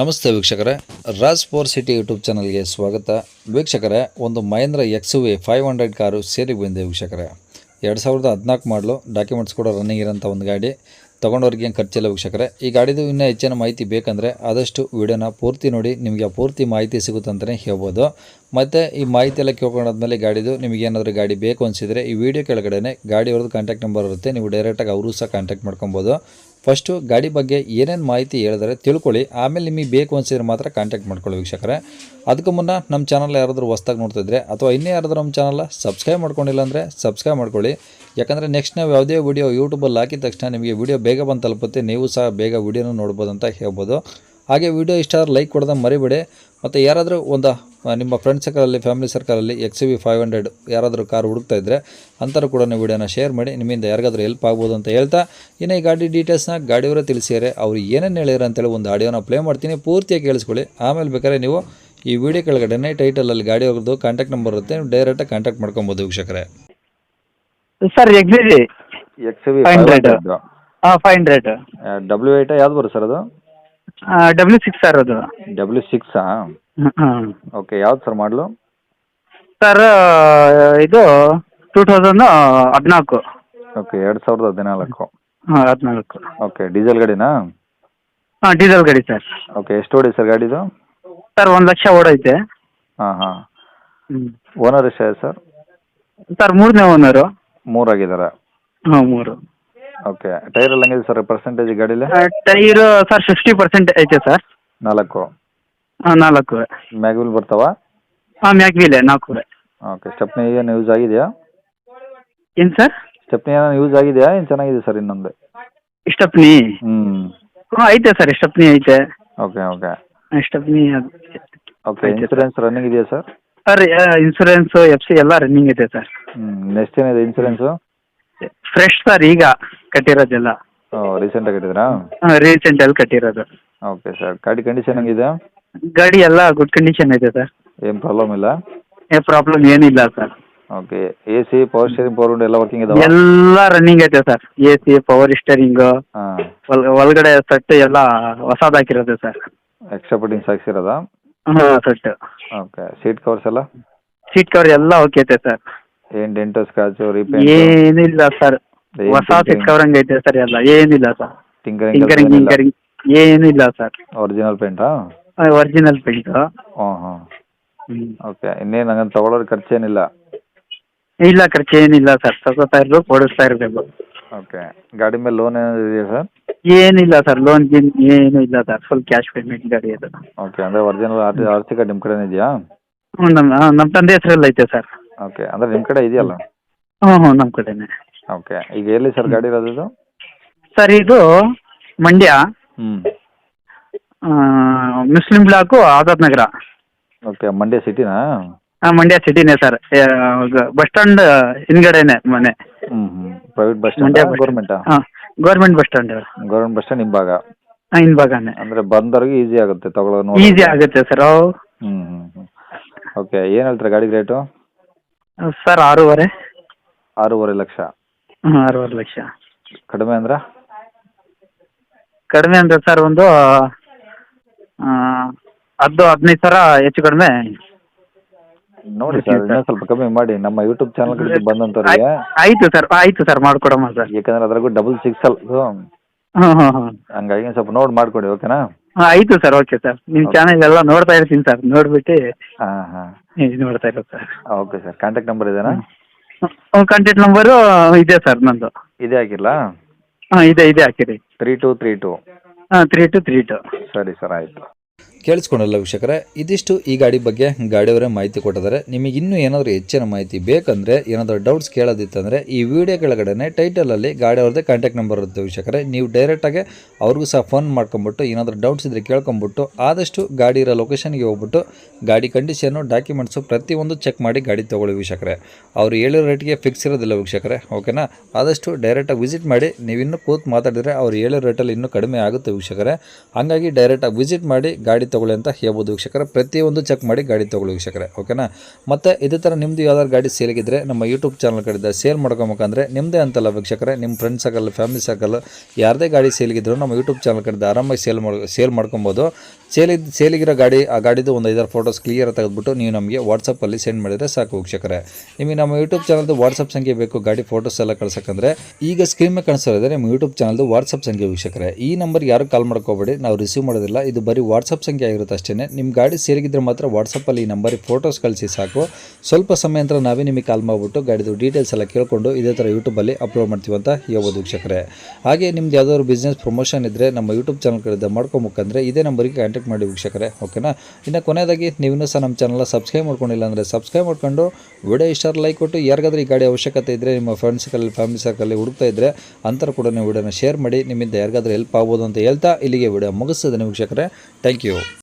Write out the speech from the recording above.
ನಮಸ್ತೆ ವೀಕ್ಷಕರೇ. Raj four city YouTube ಚಾನಲ್ಗೆ ಸ್ವಾಗತ. ವೀಕ್ಷಕರೇ, ಒಂದು Mahindra X V five hundred car ಸೇರಿಗೆ ಬಂದಿದೆ ವೀಕ್ಷಕರೇ. ಎರಡು ಸಾವಿರದ ಹದಿನಾಲ್ಕು ಮಾಡಲು ಡಾಕ್ಯುಮೆಂಟ್ಸ್ ಕೂಡ ರನ್ನಿಂಗ್ ಇರೋಂಥ ಒಂದು ಗಾಡಿ. ತೊಗೊಂಡವ್ರಿಗೆ ಏನು ಖರ್ಚಿಲ್ಲ ವೀಕ್ಷಕರೇ. ಈ ಗಾಡಿದು ಇನ್ನೂ ಹೆಚ್ಚಿನ ಮಾಹಿತಿ ಬೇಕಂದರೆ ಆದಷ್ಟು ವಿಡಿಯೋನ ಪೂರ್ತಿ ನೋಡಿ, ನಿಮಗೆ ಪೂರ್ತಿ ಮಾಹಿತಿ ಸಿಗುತ್ತೆ ಅಂತಲೇ ಹೇಳ್ಬೋದು. ಮತ್ತು ಈ ಮಾಹಿತಿ ಎಲ್ಲ ಕೇಳ್ಕೊಂಡಾದ್ಮೇಲೆ ಗಾಡಿದು ನಿಮಗೆ ಏನಾದರೂ ಗಾಡಿ ಬೇಕು ಅನಿಸಿದರೆ ಈ ವಿಡಿಯೋ ಕೆಳಗಡೆ ಗಾಡಿಯವ್ರದ್ದು ಕಾಂಟ್ಯಾಕ್ಟ್ ನಂಬರ್ ಇರುತ್ತೆ. ನೀವು ಡೈರೆಕ್ಟಾಗಿ ಅವರು ಸಹ ಕಾಂಟ್ಯಾಕ್ಟ್ ಮಾಡ್ಕೊಬೋದು. ಫಸ್ಟು ಗಾಡಿ ಬಗ್ಗೆ ಏನೇನು ಮಾಹಿತಿ ಹೇಳಿದರೆ ತಿಳ್ಕೊಳ್ಳಿ. ಆಮೇಲೆ ನಿಮಗೆ ಬೇಕು ಅನಿಸಿದ್ರೆ ಮಾತ್ರ ಕಾಂಟ್ಯಾಕ್ಟ್ ಮಾಡ್ಕೊಳ್ಳಿ ವೀಕ್ಷಕರೇ. ಅದಕ್ಕೂ ಮುನ್ನ ನಮ್ಮ ಚಾನಲ್ ಯಾರಾದರೂ ಹೊಸ್ದಾಗಿ ನೋಡ್ತಿದ್ರೆ ಅಥವಾ ಇನ್ನೇ ಯಾರಾದರೂ ನಮ್ಮ ಚಾನಲ್ ಸಬ್ಸ್ಕ್ರೈಬ್ ಮಾಡ್ಕೊಂಡಿಲ್ಲ ಅಂದರೆ ಸಬ್ಸ್ಕ್ರೈಬ್ ಮಾಡ್ಕೊಳ್ಳಿ. ಯಾಕಂದರೆ ನೆಕ್ಸ್ಟ್ ನಾವು ಯಾವುದೇ ವಿಡಿಯೋ ಯೂಟ್ಯೂಬಲ್ಲಿ ಹಾಕಿದ ತಕ್ಷಣ ನಿಮಗೆ ವಿಡಿಯೋ ಬೇಗ ಬಂದು ತಲುಪುತ್ತೆ. ನೀವು ಸಹ ಬೇಗ ವಿಡಿಯೋನ ನೋಡ್ಬೋದು ಅಂತ ಹೇಳ್ಬೋದು. ಹಾಗೆ ವಿಡಿಯೋ ಇಷ್ಟ ಆದರೆ ಲೈಕ್ ಕೊಡೋದನ್ನು ಮರಿಬೇಡಿ. ಮತ್ತು ಯಾರಾದರೂ ಒಂದು ನಿಮ್ಮ ಫ್ರೆಂಡ್ ಸರ್ಕಲಲ್ಲಿ ಫ್ಯಾಮಿಲಿ ಸರ್ಕಲಲ್ಲಿ ಎಕ್ಸ್ ವಿ ಫೈವ್ ಹಂಡ್ರೆಡ್ ಯಾರಾದರೂ ಕಾರ್ ಹುಡುಕ್ತಾ ಇದ್ದರೆ ಅಂಥರೂ ಕೂಡ ನೀವು ವಿಡಿಯೋನ ಶೇರ್ ಮಾಡಿ ನಿಮ್ಮಿಂದ ಯಾರಿಗಾದ್ರೂ ಹೆಲ್ಪ್ ಆಗ್ಬೋದು ಅಂತ ಹೇಳ್ತಾ ಇನ್ನು ಈ ಗಾಡಿ ಡೀಟೇಲ್ಸ್ನ ಗಾಡಿಯವರೇ ತಿಳಿಸಿದ್ದಾರೆ. ಅವ್ರು ಏನೇನು ಹೇಳಿದ್ರೆ ಅಂತೇಳಿ ಒಂದು ಆಡಿಯೋನ ಪ್ಲೇ ಮಾಡ್ತೀನಿ. ಪೂರ್ತಿಯಾಗಿ ಕೇಳಿಸ್ಕೊಳ್ಳಿ. ಆಮೇಲೆ ಬೇಕಾದ್ರೆ ನೀವು ಈ ವಿಡಿಯೋ ಕೆಳಗಡೆ ಟೈಟಲಲ್ಲಿ ಗಾಡಿಯವ್ರದ್ದು ಕಾಂಟ್ಯಾಕ್ಟ್ ನಂಬರ್ ಇರುತ್ತೆ. ನೀವು ಡೈರೆಕ್ಟಾಗಿ ಕಾಂಟ್ಯಾಕ್ಟ್ ಮಾಡ್ಕೊಬೋದು ವೀಕ್ಷಕರೇ. Sir X X V five hundred. ಹಾಂ ಫೈವ್ ಹಂಡ್ರೆಡ್ ಡಬ್ಲ್ಯೂ ಏಟ ಯಾವ್ದು ಬರುತ್ತೆ ಸರ್ ಅದು? ಡಬ್ಲ್ಯೂ ಸಿಕ್ಸ್ ಸರ್ ಅದು. ಡಬ್ಲ್ಯೂ ಸಿಕ್ಸಾ ಹಾಂ ಓಕೆ ಯಾವ್ದು ಸರ್ ಮಾಡಲು? ಸರ್ ಇದು ಟೂ ತೌಸಂಡ್ ಹದಿನಾಲ್ಕು. ಓಕೆ ಎರಡು ಸಾವಿರದ ಹದಿನಾಲ್ಕು. ಹಾಂ ಹದಿನಾಲ್ಕು. ಓಕೆ ಡೀಸೆಲ್ ಗಾಡಿನಾ? ಹಾಂ ಡೀಸೆಲ್ ಗಾಡಿ ಸರ್ ಓಕೆ ಎಷ್ಟು ಓಡಿ ಸರ್ ಗಾಡಿದು? ಸರ್ ಒಂದು ಲಕ್ಷ ಓಡೈತೆ. ಹಾಂ ಹಾಂ. ಹ್ಞೂ ಓನರ್ ಎಷ್ಟು ಸರ್ ಸರ್ ಮೂರನೇ ಓನರು ಮೂರಾಗಿದ್ದಾರೆ ಹಾಂ ಮೂರು. ಓಕೆ. ಟೈರ್ ಎಲ್ಲ ಹೆಂಗಿದೆ ಸರ್ ಪರ್ಸೆಂಟೇಜ್ ಗಾಡೀಲಿ? ಟೈರು ಸರ್ ಫಿಫ್ಟಿ ಪರ್ಸೆಂಟ್ ಐತೆ ಸರ್. ನಾಲ್ಕು. ಹಾಂ ನಾಲ್ಕು. ಮ್ಯಾಗ್ವಿಲ್ ಬರ್ತಾವ? ಹಾಂ ಮ್ಯಾಗ್ವಿಲೆ ನಾಲ್ಕು. ಓಕೆ ಸ್ಟೆಪ್ನಿ ಏನು ಯೂಸ್ ಆಗಿದೆಯಾ? ಏನು ಸರ್? ಸ್ಟೆಪ್ನಿ ಏನೋ ಯೂಸ್ ಆಗಿದೆಯಾ? ಏನು ಚೆನ್ನಾಗಿದೆ ಸರ್ ಇನ್ನೊಂದು? ಸ್ಟೆಪ್ನಿ? ಹ್ಞೂ ಹಾಂ ಐತೆ ಸರ್ ಸ್ಟೆಪ್ನಿ ಐತೆ. Okay okay. Stepney okay insurance running ಇದೆಯಾ sir? Sir insurance F C ಎಲ್ಲ ರನ್ನಿಂಗ್ ಇದೆ ಸರ್. ಹ್ಞೂ ನೆಕ್ಸ್ಟ್ ಏನಿದೆ ಇನ್ಸೂರೆನ್ಸು ಫ್ರೆಶ್ ಸರ್ ಈಗ ಕಟ್ಟಿರೋದೆಲ್ಲ. ರೀಸೆಂಟಾಗಿ ಇಟ್ಟಿದ್ರಾ ರೀಸೆಂಟ್ ಅಲ್ಲಿ ಕಟ್ಟಿರೋದು. ಓಕೆ ಸರ್ ಗಾಡಿ ಕಂಡೀಷನ್ ಹೆಂಗಿದೆ? ಗಾಡಿ ಎಲ್ಲ ಗುಡ್ ಕಂಡೀಷನ್ ಇದೆ ಸರ್ ಏನು ಪ್ರಾಬ್ಲಮ್ ಇಲ್ಲ? ಏ ಪ್ರಾಬ್ಲಮ್ ಏನಿಲ್ಲ sir okay A C power steering power ಎಲ್ಲ ವರ್ಕಿಂಗ್ ಇದಾವೆ? ಎಲ್ಲ ರನ್ನಿಂಗ್ ಐತೆ sir A C power steering ಹಾಂ. ಒಳಗಡೆ ಸೆಟ್ ಎಲ್ಲ ಹೊಸದು ಹಾಕಿರೋದು ಸರ್ ಎಕ್ಸ್ಟ್ರಾ ಫಿಟ್ಟಿಂಗ್ಸ್ ಹಾಕ್ಸಿರೋದಾ ಹಾಂ ಸೆಟ್ ಓಕೆ ಸೀಟ್ ಕವರ್ಸ್ ಎಲ್ಲ? ಸೀಟ್ ಕವರ್ ಎಲ್ಲ ಓಕೆ ಐತೆ ಸರ್ ಏನು ಡೆಂಟೋ ಸ್ಕ್ರಾಚ್ ರೀಪೇಂಟ್ ಏನಿಲ್ಲ ಸರ್ ಏನ್ ಹೊಸ tinkering? ಐತೆ ಸರ್ ಎಲ್ಲ. ಏನಿಲ್ಲ ಸರ್ ಟಿಂಕರಿಂಗ್ ಟಿಂಕರಿಂಗ್ ಟಿಂಕರಿಂಗ್ ಏನಿಲ್ಲ? ಸರ್ ಒರಿಜಿನಲ್ ಪೇಂಟಾ ಒರಿಜಿನಲ್ ಪೇಂಟ್ ಹಾಂ ಹಾಂ ಓಕೆ ಇನ್ನೇನು ಹಂಗಂತ ತಗೊಳ್ಳೋದು ಖರ್ಚೇನಿಲ್ಲ ಇಲ್ಲ ಖರ್ಚು ಏನಿಲ್ಲ ಸರ್ ತಗೋತಾ ಇರ್ಬೇಕು ಓಡಿಸ್ತಾ ಇರಬೇಕು. ಓಕೆ ಗಾಡಿ ಮೇಲೆ ಲೋನ್ ಏನಾದ್ರು ಇದೆಯಾ ಸರ್ ಏನಿಲ್ಲ ಸರ್ ಲೋನ್ ಗೀನ್ ಏನು ಇಲ್ಲ ಸರ್ ಫುಲ್ ಕ್ಯಾಶ್ ಪೇಮೆಂಟ್ ಗಾಡಿ ಅದು. ಓಕೆ ಅಂದ್ರೆ ಒರಿಜಿನಲ್ ಆರ್ಥಿಕ ನಿಮ್ಮ ಕಡೆನೇ ಇದೆಯಾ ನಮ್ಮ ನಮ್ಮ ತಂದೆ ಹೆಸರಲ್ಲಿ ಐತೆ ಸರ್ ಓಕೆ ಅಂದ್ರೆ ನಿಮ್ಮ ಕಡೆ ಇದೆಯಲ್ಲ? ಹ್ಞೂ ಹ್ಞೂ ನಮ್ಮ ಕಡೆನೇ. ಓಕೆ ಈಗ ಎಲ್ಲಿ ಸರ್ ಗಾಡಿ ಇರೋದು ಇದು? ಸರ್ ಇದು ಮಂಡ್ಯ. ಹ್ಞೂ ಆ, Muslim block Azad Nagar. Okay Mandya ಸಿಟಿನಾ ಆ, ಮಂಡ್ಯ ಸಿಟಿನೇ ಸರ್ ಬಸ್ ಸ್ಟ್ಯಾಂಡ್ ಹಿಂದ್ಗಡೆನೆ ಮನೆ. ಹ್ಞೂ ಹ್ಞೂ ಪ್ರೈವೇಟ್ ಬಸ್ ಮಂಡ್ಯ ಸ್ಟ್ಯಾಂಡ್ ಗೌರ್ಮೆಂಟಾ ಹಾಂ government bus stand government bus stand ಹಿಂಭಾಗ. ಭಾಗ ಹಿಂಭಾಗನೇ. ಅಂದ್ರೆ ಬಂದವ್ರಿಗೆ ಈಸಿ ಆಗುತ್ತೆ ತಗೊಳ್ಳೋ ಈಸಿ ಆಗುತ್ತೆ ಸರ್ ಹ್ಞೂ ಹ್ಞೂ ಹ್ಞೂ ಓಕೆ ಏನು ಹೇಳ್ತೀರಾ ಗಾಡಿ ರೇಟು ಸರ್ ಆರೂವರೆ. ಆರೂವರೆ ಲಕ್ಷ. ಹ್ಞೂ ಆರೂವರೆ ಲಕ್ಷ. ಕಡಿಮೆ ಅಂದ್ರೆ? ಕಡಿಮೆ ಅಂದರೆ ಸರ್ ಒಂದು ಆ, ಹತ್ತು ಹದಿನೈದು ಸಾವಿರ ಹೆಚ್ಚು ಕಡಿಮೆ. ನೋಡಿ ಸರ್ ಇನ್ನೂ ಸ್ವಲ್ಪ ಕಮ್ಮಿ ಮಾಡಿ. ನಮ್ಮ ಯೂಟ್ಯೂಬ್ ಚಾನಲ್ ಕಡೆ ಬಂದಂಥವ್ರಿಗೆ ಆಯ್ತು ಸರ್ ಆಯ್ತು ಸರ್ ಮಾಡ್ಕೊಡಮ್ಮ ಸರ್. ಯಾಕಂದ್ರೆ ಅದ್ರಾಗೂ ಡಬಲ್ ಸಿಕ್ಸ್ ಅಲ್ಲ. ಹ್ಞೂ ಹ್ಞೂ ಹಂಗಾಗಿ ಸ್ವಲ್ಪ ನೋಡಿ ಮಾಡಿಕೊಡಿ ಓಕೆನಾ ಹಾಂ ಆಯಿತು ಸರ್ ಓಕೆ ಸರ್ ನಿಮ್ಮ ಚಾನಲ್ ಎಲ್ಲ ನೋಡ್ತಾ ಇರ್ತೀನಿ ಸರ್ ನೋಡ್ಬಿಟ್ಟು ಹಾಂ ಹಾಂ. ಇದು ನೋಡ್ತಾ ಇರೋದು sir okay sir contact number ಇದೇನಾ? ಕಾಂಟ್ಯಾಕ್ಟ್ ನಂಬರು ಇದೆ ಸರ್ ನಂದು ಇದೇ ಹಾಕಿಲ್ಲ ಹಾಂ ಇದೆ ಇದೆ ಹಾಕಿರಿ. ತ್ರೀ ಟು ತ್ರೀ ಟು ಹಾಂ ತ್ರೀ ಟು ತ್ರೀ ಟು ಸರಿ ಸರ್ ಆಯಿತು. ಕೇಳಿಸ್ಕೊಂಡಲ್ಲ ವೀಕ್ಷಕರೇ, ಇದಿಷ್ಟು ಈ ಗಾಡಿ ಬಗ್ಗೆ ಗಾಡಿಯವರೇ ಮಾಹಿತಿ ಕೊಟ್ಟಿದ್ದಾರೆ. ನಿಮಗೆ ಇನ್ನೂ ಏನಾದರೂ ಹೆಚ್ಚಿನ ಮಾಹಿತಿ ಬೇಕಂದರೆ, ಏನಾದರೂ ಡೌಟ್ಸ್ ಕೇಳೋದಿತ್ತಂದರೆ, ಈ ವಿಡಿಯೋ ಕೆಳಗಡೆ ಟೈಟಲಲ್ಲಿ ಗಾಡಿಯವ್ರದ್ದೇ ಕಾಂಟ್ಯಾಕ್ಟ್ ನಂಬರ್ ಇರುತ್ತೆ ವೀಕ್ಷಕರೇ. ನೀವು ಡೈರೆಕ್ಟಾಗಿ ಅವ್ರಿಗೂ ಸಹ ಫೋನ್ ಮಾಡ್ಕೊಂಬಿಟ್ಟು, ಏನಾದರೂ ಡೌಟ್ಸ್ ಇದ್ದರೆ ಕೇಳ್ಕೊಂಬಿಟ್ಟು, ಆದಷ್ಟು ಗಾಡಿ ಇರೋ ಲೊಕೇಶನ್ಗೆ ಹೋಗ್ಬಿಟ್ಟು, ಗಾಡಿ ಕಂಡೀಷನು ಡಾಕ್ಯುಮೆಂಟ್ಸು ಪ್ರತಿಯೊಂದು ಚೆಕ್ ಮಾಡಿ ಗಾಡಿ ತೊಗೊಳ್ಳಿ ವೀಕ್ಷಕರೇ. ಅವರು ಹೇಳಿರೋ ರೇಟಿಗೆ ಫಿಕ್ಸ್ ಇರೋದಿಲ್ಲ ವೀಕ್ಷಕರೇ ಓಕೆನಾ ಆದಷ್ಟು ಡೈರೆಕ್ಟಾಗಿ ವಿಸಿಟ್ ಮಾಡಿ, ನೀವು ಕೂತು ಮಾತಾಡಿದರೆ ಅವ್ರು ಹೇಳೋ ರೇಟಲ್ಲಿ ಇನ್ನೂ ಕಡಿಮೆ ಆಗುತ್ತೆ ವೀಕ್ಷಕರೇ. ಹಾಗಾಗಿ ಡೈರೆಕ್ಟಾಗಿ ವಿಸಿಟ್ ಮಾಡಿ, ಗಾಡಿ ತೊಗೊಳ್ಳಿ ಅಂತ ಹೇಳ್ಬೋದು ವೀಕ್ಷಕರ. ಪ್ರತಿಯೊಂದು ಚೆಕ್ ಮಾಡಿ ಗಾಡಿ ತೊಗೊಳ್ಳಿ ವೀಕ್ಷಕರೇ ಓಕೆನಾ ಮತ್ತು ಇದೇ ಥರ ನಿಮ್ಮದು ಯಾವ್ದಾದ್ರು ಗಾಡಿ ಸೇಲ್ಗಿದ್ರೆ ನಮ್ಮ ಯೂಟ್ಯೂಬ್ ಚಾನಲ್ ಕಡೆಯಿಂದ ಸೇಲ್ ಮಾಡ್ಕೊಬೇಕಂದ್ರೆ ನಿಮ್ಮದೇ ಅಂತಲ್ಲ ವೀಕ್ಷಕರೇ ನಿಮ್ಮ ಫ್ರೆಂಡ್ಸ್ ಆಗಲ್ಲ ಫ್ಯಾಮಿಲಿ ಸರ್ಕಲ್ ಯಾರದೇ ಗಾಡಿ ಸೇಲ್ಗಿದ್ರು ನಮ್ಮ ಯೂಟ್ಯೂಬ್ ಚಾನಲ್ ಕಡೆಯಿಂದ ಆರಾಮಾಗಿ ಸೇಲ್ ಮಾಡಿ ಸೇಲ್ ಮಾಡ್ಕೊಬೋದು. ಸೇಲಿ ಸೇಲಿಗಿರೋ ಗಾಡಿ, ಆ ಗಾಡಿದು ಒಂದು ಐದಾರು ಫೋಟೋಸ್ ಕ್ಲಿಯರ್ ತೆಗೆದುಬಿಟ್ಟು ನೀವು ನಮಗೆ ವಾಟ್ಸಪ್ಪಲ್ಲಿ ಸೆಂಡ್ ಮಾಡಿದರೆ ಸಾಕು ವೀಕ್ಷಕರೇ. ನಿಮಗೆ ನಮ್ಮ ಯೂಟ್ಯೂಬ್ ಚಾನಲ್ದು ವಾಟ್ಸಪ್ ಸಂಖ್ಯೆ ಬೇಕು, ಗಾಡಿ ಫೋಟೋಸ್ ಎಲ್ಲ ಕಳ್ಸೋಕ್ಕಂದ್ರೆ, ಈಗ ಸ್ಕ್ರೀನ್ ಮೇಲೆ ಕಾಣಿಸ್ತಾ ನಿಮ್ಮ ಯೂಟ್ಯೂಬ್ ಚಾನಲ್ದು ವಾಟ್ಸಪ್ ಸಂಖ್ಯೆ ವೀಕ್ಷಕರೇ. ಈ ನಂಬರ್ ಯಾರು ಕಾಲ್ ಮಾಡ್ಕೋಬೇಡಿ, ನಾವು ರಿಸೀವ್ ಮಾಡೋದಿಲ್ಲ, ಇದು ಬರೀ ವಾಟ್ಸಪ್ ಸಂಖ್ಯೆ ಆಗಿರುತ್ತೆ ಅಷ್ಟೇ ನಿಮ್ಮ ಗಾಡಿ ಸೇರಿಗಿದ್ರೆ ಮಾತ್ರ ವಾಟ್ಸಪ್ಪಲ್ಲಿ ಈ ನಂಬರಿಗೆ ಫೋಟೋಸ್ ಕಳಿಸಿ ಸಾಕು. ಸ್ವಲ್ಪ ಸಮಯ ನಂತರ ನಾವೇ ನಿಮಗೆ ಕಾಲ್ ಮಾಡಿಬಿಟ್ಟು ಗಾಡಿದು ಡೀಟೇಲ್ಸ್ ಎಲ್ಲ ಕೇಳಿಕೊಂಡು ಇದೇ ಥರ ಯೂಟ್ಯೂಬಲ್ಲಿ ಅಪ್ಲೋಡ್ ಮಾಡ್ತೀವಿ ಅಂತ ಹೇಳ್ಬೋದು ವೀಕ್ಷಕರೇ. ಹಾಗೆ ನಿಮ್ದು ಯಾವ್ದಾದ್ರು ಬಿಸ್ನೆಸ್ ಪ್ರಮೋಷನ್ ಇದ್ದರೆ ನಮ್ಮ ಯೂಟ್ಯೂಬ್ ಚಾನಲ್ ಕಡೆ ಮಾಡ್ಕೊಬೇಕಂದ್ರೆ ಇದೇ ನಂಬರಿಗೆ ಕಾಂಟ್ಯಾಕ್ಟ್ ಮಾಡಿ ವೀಕ್ಷಕರೇ ಓಕೆನಾ ಇನ್ನು ಕೊನೆಯದಾಗಿ ನೀವು ಸಹ ನಮ್ಮ ಚಾನಲ್ನ ಸಬ್ಸ್ಕ್ರೈಬ್ ಮಾಡ್ಕೊಂಡಿಲ್ಲ ಅಂದರೆ ಸಬ್ಸ್ಕ್ರೈಬ್ ಮಾಡ್ಕೊಂಡು ವಿಡಿಯೋ ಇಷ್ಟ ಲೈಕ್ ಕೊಟ್ಟು, ಯಾರಿಗಾದ್ರೂ ಈ ಗಾಡಿ ಅವಶ್ಯಕತೆ ಇದ್ದರೆ ನಿಮ್ಮ ಫ್ರೆಂಡ್ಸ್ ಸರ್ಕಲ್ ಫ್ಯಾಮಿಲಿ ಸರ್ಕಲ್ಲಿ ಹುಡುಕ್ತಾ ಇದ್ದರೆ ಅಂತರ ಕೂಡ ನೀವು ವಿಡಿಯೋನ ಶೇರ್ ಮಾಡಿ, ನಿಮ್ಮಿಂದ ಯಾರಿಗಾದ್ರೂ ಹೆಲ್ಪ್ ಆಗ್ಬೋದು ಅಂತ ಹೇಳ್ತಾ ಇಲ್ಲಿಗೆ ವಿಡಿಯೋ ಮುಗಿಸ್ತದೆ ವೀಕ್ಷಕರೇ. Thank you